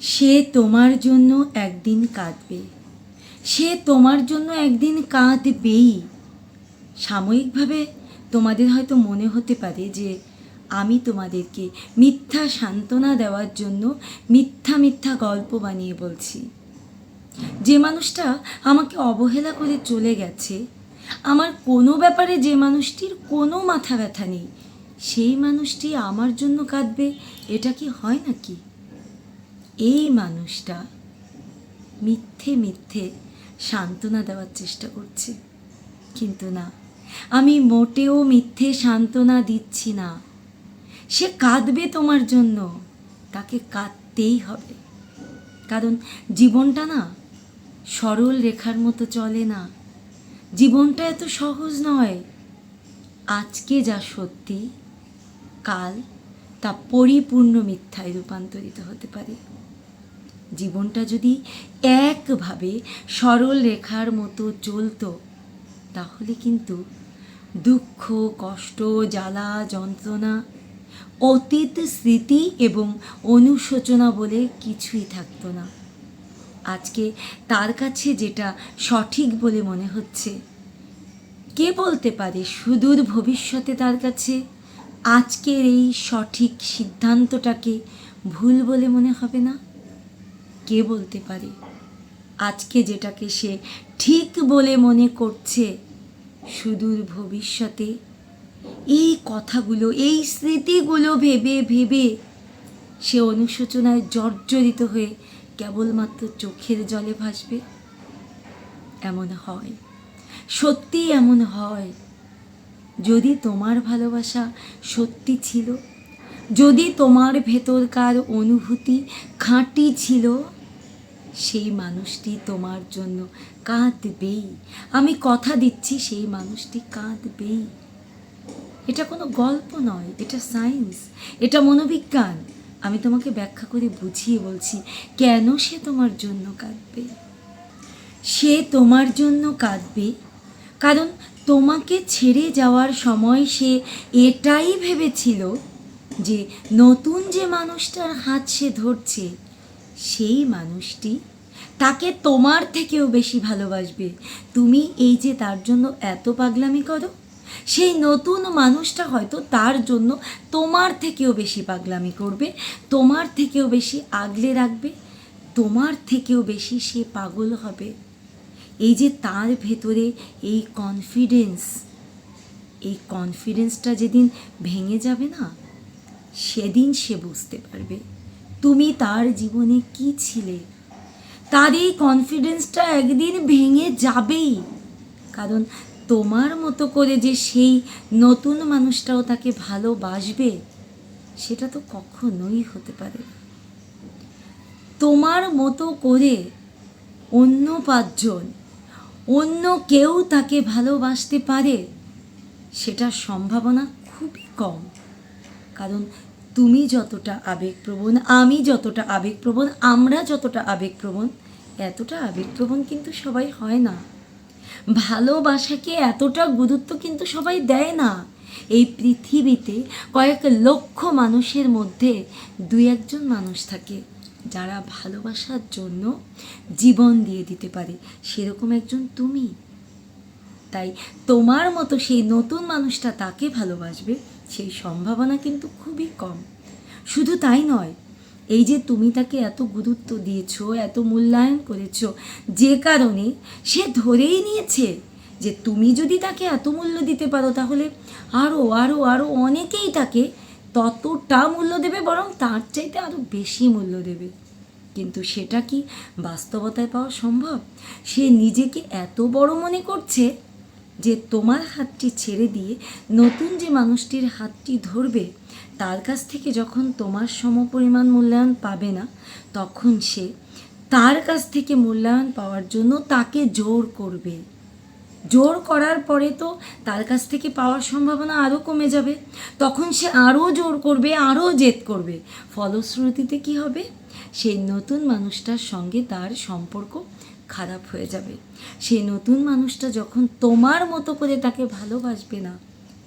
সে তোমার জন্য একদিন কাঁদবে। সে তোমার জন্য একদিন কাঁদবেই। সাময়িকভাবে তোমাদের হয়তো মনে হতে পারে যে আমি তোমাদেরকে মিথ্যা সান্ত্বনা দেওয়ার জন্য মিথ্যা মিথ্যা গল্প বানিয়ে বলছি। যে মানুষটা আমাকে অবহেলা করে চলে গেছে, আমার কোনো ব্যাপারে যে মানুষটির কোনো মাথা ব্যথা নেই, সেই মানুষটি আমার জন্য কাঁদবে, এটা কি হয় নাকি? এই মানুষটা মিথ্যে মিথ্যে সান্ত্বনা দেওয়ার চেষ্টা করছে। কিন্তু না, আমি মোটেও মিথ্যে সান্ত্বনা দিচ্ছি না। সে কাঁদবে তোমার জন্য, তাকে কাঁদতেই হবে। কারণ জীবনটা না সরল রেখার মতো চলে না। জীবনটা এত সহজ নয়। আজকে যা সত্যি, কাল তা পরিপূর্ণ মিথ্যায় রূপান্তরিত হতে পারে। জীবনটা যদি একভাবে সরল রেখার মতো চলতো, তাহলে কিন্তু দুঃখ, কষ্ট, জ্বালা, যন্ত্রণা, অতীত স্মৃতি এবং অনুশোচনা বলে কিছুই থাকতো না। আজকে তার কাছে যেটা সঠিক বলে মনে হচ্ছে, কে বলতে পারে সুদূর ভবিষ্যতে তার কাছে? আজকের এই সঠিক সিদ্ধান্তটাকে ভুল বলে মনে হবে না? কে বলতে পারে? আজকে যেটাকে সে ঠিক বলে মনে করছে, সুদূর ভবিষ্যতে এই কথাগুলো, এই স্মৃতিগুলো ভেবে ভেবে সে অনুশোচনায় জর্জরিত হয়ে কেবলমাত্র চোখের জলে ভাসবে? এমন হয় সত্যি এমন হয়। যদি তোমার ভালোবাসা সত্যি ছিল, যদি তোমার ভেতরকার অনুভূতি খাঁটি ছিল, সেই মানুষটি তোমার জন্য কাঁদবেই। আমি কথা দিচ্ছি, সেই মানুষটি কাঁদবেই। এটা কোনো গল্প নয়, এটা সায়েন্স, এটা মনোবিজ্ঞান। আমি তোমাকে ব্যাখ্যা করে বুঝিয়ে বলছি, কেন সে তোমার জন্য কাঁদবে? সে তোমার জন্য কাঁদবে? কারণ তোমাকে ছেড়ে যাওয়ার সময় সে এটাই ভেবেছিল যে নতুন যে মানুষটার হাত সে ধরছে, সেই মানুষটি তাকে তোমার থেকেও বেশি ভালোবাসবে। তুমি এই যে তার জন্য এত পাগলামি করো, সেই নতুন মানুষটা হয়তো তার জন্য তোমার থেকেও বেশি পাগলামি করবে, তোমার থেকেও বেশি আগলে রাখবে, তোমার থেকেও বেশি সে পাগল হবে। এই যে তার ভেতরে এই কনফিডেন্স এই কনফিডেন্সটা যেদিন ভেঙে যাবে না, সেদিন সে বুঝতে পারবে। তুমি তার জীবনে কি ছিলে? তার এই কনফিডেন্সটা একদিন ভেঙে যাবেই। কারণ তোমার মতো করে যে সেই নতুন মানুষটাও তাকে ভালোবাসবে, সেটা তো কখনোই হতে পারে তোমার মতো করে অন্য পাঁচজন অন্য কেউ তাকে ভালোবাসতে পারে, সেটার সম্ভাবনা খুবই কম। কারণ তুমি যতটা আবেগপ্রবণ, আমি যতটা আবেগপ্রবণ, আমরা যতটা আবেগপ্রবণ, এতটা আবেগপ্রবণ কিন্তু সবাই হয় না। ভালোবাসাকে এতটা গুরুত্ব কিন্তু সবাই দেয় না। এই পৃথিবীতে কয়েক লক্ষ মানুষের মধ্যে দুই একজন মানুষ থাকে। যারা ভালোবাসার জন্য জীবন দিয়ে দিতে পারে, সেরকম একজন তুমি। তাই তোমার মতো সেই নতুন মানুষটা তাকে ভালোবাসবে, সেই সম্ভাবনা কিন্তু খুবই কম। শুধু তাই নয়, এই যে তুমি তাকে এত গুরুত্ব দিয়েছ, এত মূল্যায়ন করেছ, যে কারণে সে ধরেই নিয়েছে যে তুমি যদি তাকে এত মূল্য দিতে পারো, তাহলে আরও আরও আরও অনেকেই তাকে ততটা মূল্য দেবে, বরং তার চাইতে আরও বেশি মূল্য দেবে। কিন্তু সেটা কি বাস্তবতায় পাওয়া সম্ভব? সে নিজেকে এত বড় মনে করছে যে তোমার হাতটি ছেড়ে দিয়ে নতুন যে মানুষটির হাতটি ধরবে, তার কাছ থেকে যখন তোমার সমপরিমাণ মূল্যায়ন পাবে না, তখন সে তার কাছ থেকে মূল্যায়ন পাওয়ার জন্য তাকে জোর করবে। জোর করার পরে তো তার কাছ থেকে পাওয়ার সম্ভাবনা আরও কমে যাবে। তখন সে আরও জোর করবে আরও জেদ করবে। ফলশ্রুতিতে কি হবে? সেই নতুন মানুষটার সঙ্গে তার সম্পর্ক খারাপ হয়ে যাবে। সেই নতুন মানুষটা যখন তোমার মতো করে তাকে ভালোবাসবে না,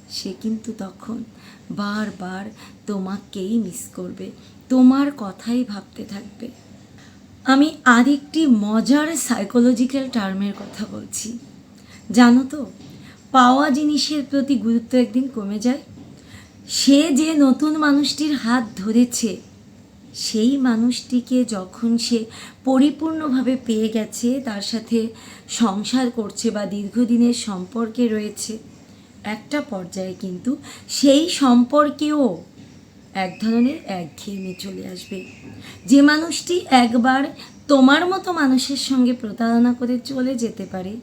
সে কিন্তু তখন বারবার তোমাকেই মিস করবে, তোমার কথাই ভাবতে থাকবে। আমি আরেকটি মজার সাইকোলজিক্যাল টার্মের কথা বলছি। জানো তো, পাওয়া জিনিসের প্রতি গুরুত্ব একদিন কমে যায়। সে যে নতুন মানুষটির হাত ধরেছে, সেই মানুষটিকে যখন সে পরিপূর্ণভাবে পেয়ে গেছে, তার সাথে সংসার করছে বা দীর্ঘদিনের সম্পর্কে রয়েছে, একটা পর্যায়ে কিন্তু সেই সম্পর্কেও এক ধরনের একঘেয়েমি চলে আসবে। যে মানুষটি একবার তোমার মতো মানুষের সঙ্গে প্রতারণা করে চলে যেতে পারে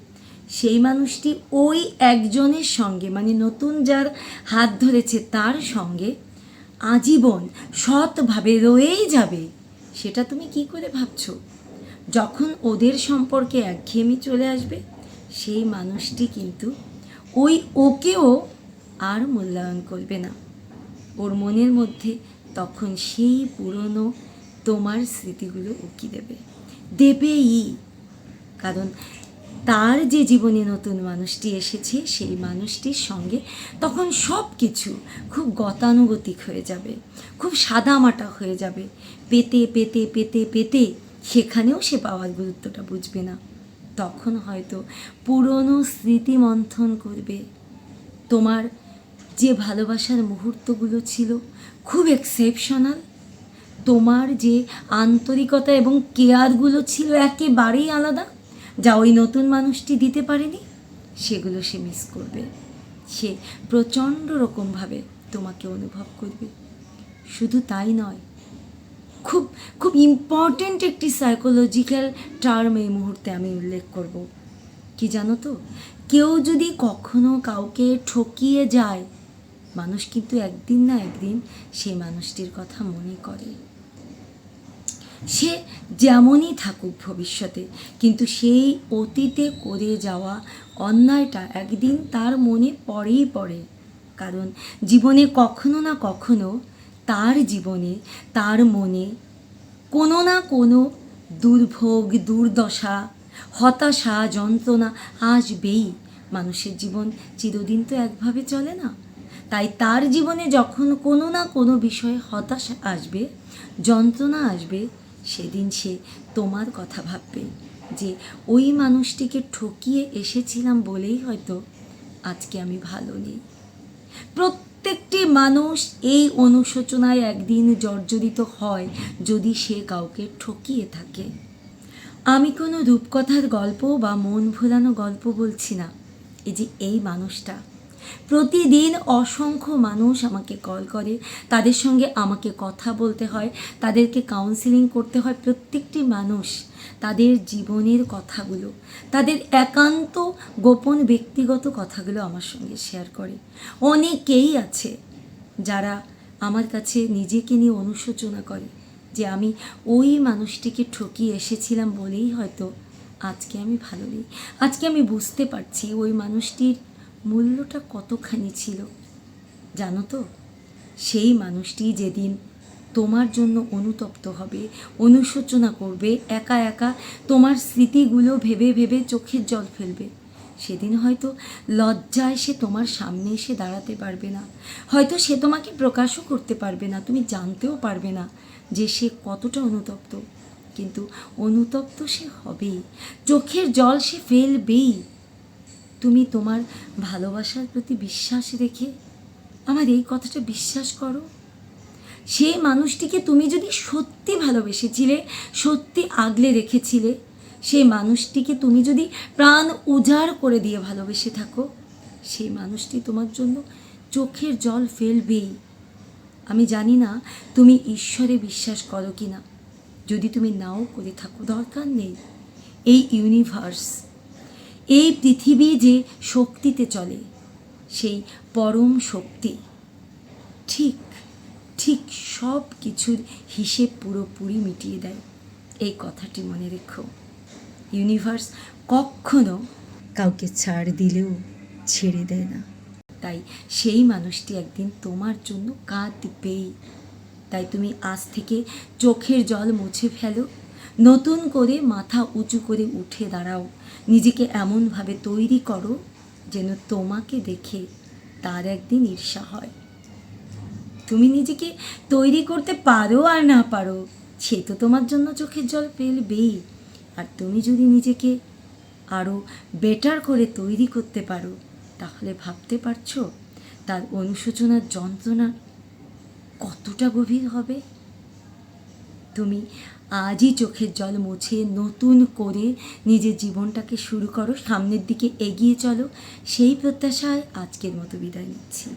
সেই মানুষটি ওই একজনের সঙ্গে মানে নতুন যার হাত ধরেছে তার সঙ্গে আজীবন সৎভাবে রয়েই যাবে। সেটা তুমি কি করে ভাবছ? যখন ওদের সম্পর্কে একঘেয়েমি চলে আসবে, সেই মানুষটি কিন্তু ওই ওকেও আর মূল্যায়ন করবে না। ওর মনের মধ্যে তখন সেই পুরনো তোমার স্মৃতিগুলো উকি দেবে। দেবেই। কারণ তার যে জীবনে নতুন মানুষটি এসেছে, সেই মানুষটির সঙ্গে তখন সব কিছু খুব গতানুগতিক হয়ে যাবে, খুব সাদামাটা হয়ে যাবে। পেতে পেতে পেতে পেতে সেখানেও সে পাওয়ার গুরুত্বটা বুঝবে না। তখন হয়তো পুরনো স্মৃতি মন্থন করবে। তোমার যে ভালোবাসার মুহূর্তগুলো ছিল খুব এক্সেপশনাল তোমার যে আন্তরিকতা এবং কেয়ারগুলো ছিল একেবারেই আলাদা। যা ওই নতুন মানুষটি দিতে পারেনি, সেগুলো সে মিস করবে। সে প্রচণ্ড রকমভাবে তোমাকে অনুভব করবে। শুধু তাই নয়, খুব খুব ইম্পর্ট্যান্ট একটি সাইকোলজিক্যাল টার্ম এই মুহূর্তে আমি উল্লেখ করব। কি জানো তো? কেউ যদি কখনো কাউকে ঠকিয়ে যায়, মানুষ কিন্তু একদিন না একদিন সেই মানুষটির কথা মনে করে। সে যেমনই থাকুক ভবিষ্যতে, কিন্তু সেই অতীতে করে যাওয়া অন্যায়টা একদিন তার মনে পড়েই পড়ে। কারণ জীবনে কখনো না কখনো তার জীবনে, তার মনে কোনো না কোনো দুর্ভোগ, দুর্দশা, হতাশা, যন্ত্রণা আসবেই। মানুষের জীবন চিরদিন তো একভাবে চলে না। তাই তার জীবনে যখন কোনো না কোনো বিষয়ে হতাশা আসবে, যন্ত্রণা আসবে সেদিন সে তোমার কথা ভাববে যে ওই মানুষটিকে ঠকিয়ে এসেছিলাম বলেই হয়তো আজকে আমি ভালো নেই। প্রত্যেকটি মানুষ এই অনুশোচনায় একদিন জর্জরিত হয় যদি সে কাউকে ঠকিয়ে থাকে। আমি কোনো রূপকথার গল্প বা মন ভোলানো গল্প বলছি না। এই যে এই মানুষটা প্রতিদিন অসংখ্য মানুষ আমাকে কল করে। তাদের সঙ্গে আমাকে কথা বলতে হয়, তাদেরকে কাউন্সিলিং করতে হয় প্রত্যেকটি মানুষ তাদের জীবনের কথাগুলো, তাদের একান্ত গোপন ব্যক্তিগত কথাগুলো আমার সঙ্গে শেয়ার করে। অনেকেই আছে যারা আমার কাছে নিজেকে নিয়ে অনুশোচনা করে যে আমি ওই মানুষটিকে ঠকিয়ে এসেছিলাম বলেই হয়তো আজকে আমি ভালো নেই। আজকে আমি বুঝতে পারছি ওই মানুষটির মূল্যটা কতখানি ছিল? জানো তো, সেই মানুষটি যেদিন তোমার জন্য অনুতপ্ত হবে, অনুশোচনা করবে, একা একা তোমার স্মৃতিগুলো ভেবে ভেবে চোখের জল ফেলবে, সেদিন হয়তো লজ্জায় সে তোমার সামনে এসে দাঁড়াতে পারবে না। হয়তো সে তোমাকে প্রকাশও করতে পারবে না, তুমি জানতেও পারবে না যে সে কতটা অনুতপ্ত। কিন্তু অনুতপ্ত সে হবেই, চোখের জল সে ফেলবেই। তুমি তোমার ভালোবাসার প্রতি বিশ্বাস রেখে আমার এই কথাটা বিশ্বাস করো। সেই মানুষটিকে তুমি যদি সত্যি ভালোবেসেছিলে, সত্যি আগলে রেখেছিলে সেই মানুষটিকে তুমি যদি প্রাণ উজাড় করে দিয়ে ভালোবেসে থাকো, সেই মানুষটি তোমার জন্য চোখের জল ফেলবেই। আমি জানি না তুমি ঈশ্বরে বিশ্বাস করো কি না যদি তুমি নাও করে থাকো, দরকার নেই। এই ইউনিভার্স এই পৃথিবী যে শক্তিতে চলে, সেই পরম শক্তি। ঠিক ঠিক সব কিছুর হিসেব পুরোপুরি মিটিয়ে দেয়। এই কথাটি মনে রেখো। ইউনিভার্স কখনো কাউকে ছাড় দিলেও ছেড়ে দেয় না। তাই সেই মানুষটি একদিন তোমার জন্য কাঁদবেই। তাই তুমি আজ থেকে চোখের জল মুছে ফেলো। নতুন করে মাথা উঁচু করে উঠে দাঁড়াও। নিজেকে এমনভাবে তৈরি করো যেন তোমাকে দেখে তার একদিন ঈর্ষা হয়। তুমি নিজেকে তৈরি করতে পারো আর না পারো, সে তো তোমার জন্য চোখের জল ফেলবেই। আর তুমি যদি নিজেকে আরও বেটার করে তৈরি করতে পারো, তাহলে ভাবতে পারছ তার অনুশোচনার যন্ত্রণা কতটা গভীর হবে? তুমি আজই চোখের জল মুছে নতুন করে নিজের জীবনটাকে শুরু করো, সামনের দিকে এগিয়ে চলো। সেই প্রত্যাশায় আজকের মতো বিদায় নিচ্ছি।